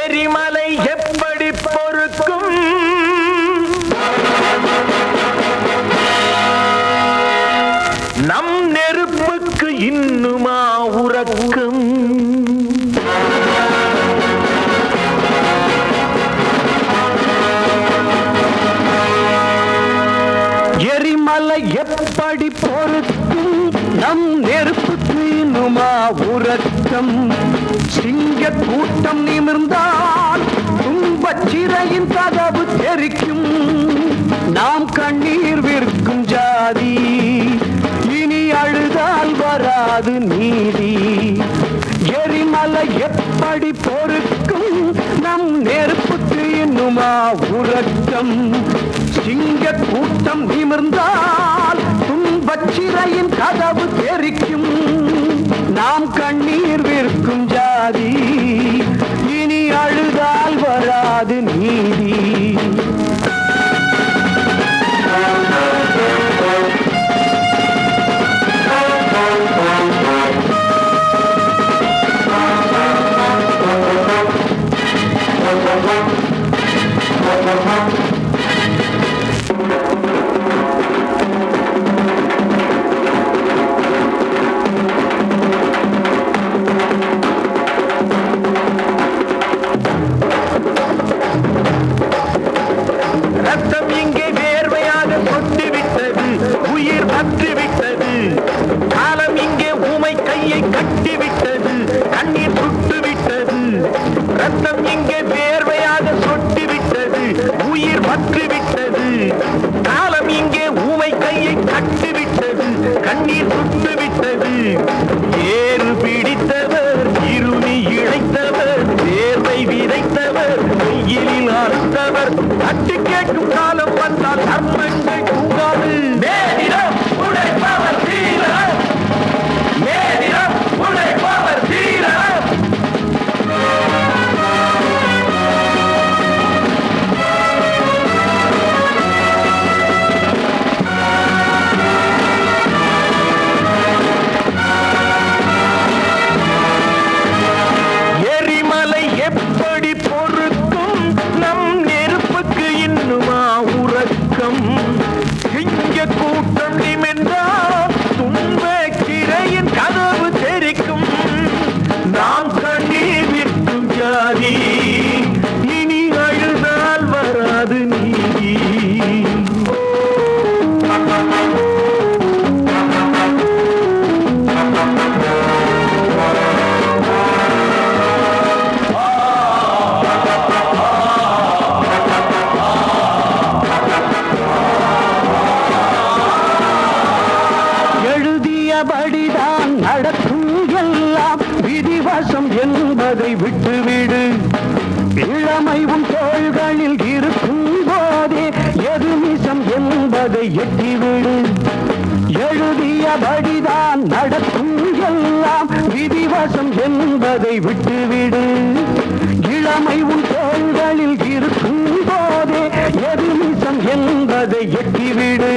எரிமலை எப்படி பொறுக்கும்? நம் நெருப்புக்கு இன்னுமா உறக்கும்? எரிமலை எப்படி பொறுக்கும்? நம் நெருப்புக்கு இன்னுமா உறக்கம்? சிங்க கூட்டம் நிமிர்ந்தால் துன்பச் சிறையின் கதவு தெரிக்கும் நாம் கண்ணீர் விற்கும் ஜாதி இனி அழுதால் வராது நீதி. எரிமலை எப்படி பொறுக்கும்? நம் நெருப்புக்கு இன்னுமா உறக்கம் சிங்க கூட்டம் நிமிர்ந்தால் துன்பச்சிறையின் கதவு தெரிக்கும் நாம் கண்ணீர் விற்கும் ஜாதி. అట్టికే కాలం అంతా ధర్మంగా பாசம் என்பதை விட்டுவிடு. இளமைவும் தோள்களில் இருக்கும் போதே எது மிசம் என்பதை எட்டிவிடு. எழுதியபடிதான் நடக்கும் எல்லாம் விதிவசம் என்பதை விட்டுவிடு. இளமை உன் தோள்களில் இருக்கும் போதே எது மிசம் என்பதை எட்டிவிடு.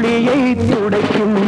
துளியை துடைக்கும்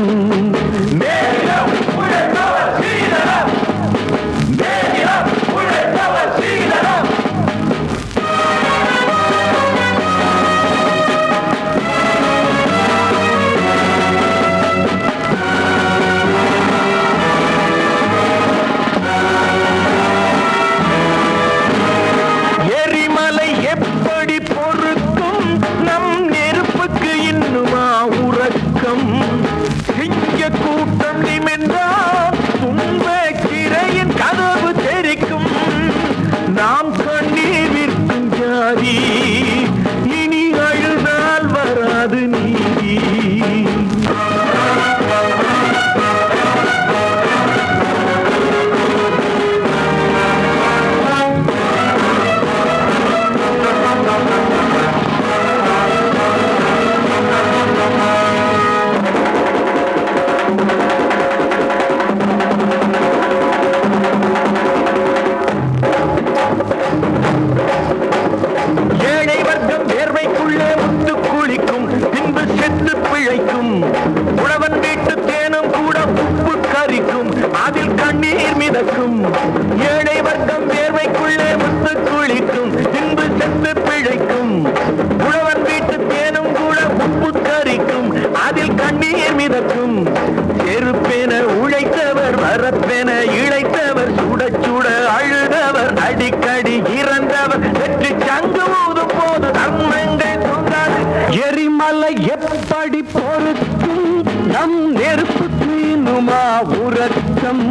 மலை எப்படி பொறுக்கும் நம் நெருப்பு தீனுமா உறக்கம்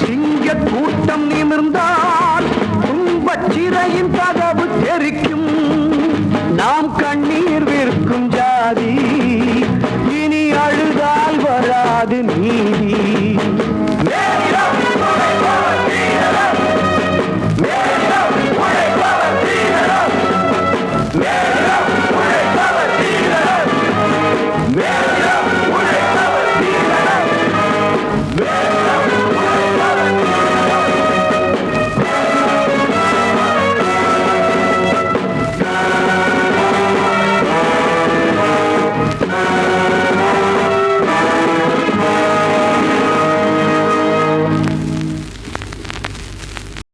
சிங்க கூட்டம் நிமிர்ந்தால் துன்பச் சிறையின் கதவு தெரிக்கும். நாம் கண்ணீர் விற்கும் ஜாதி இனி அழுதால் வராது நீதி.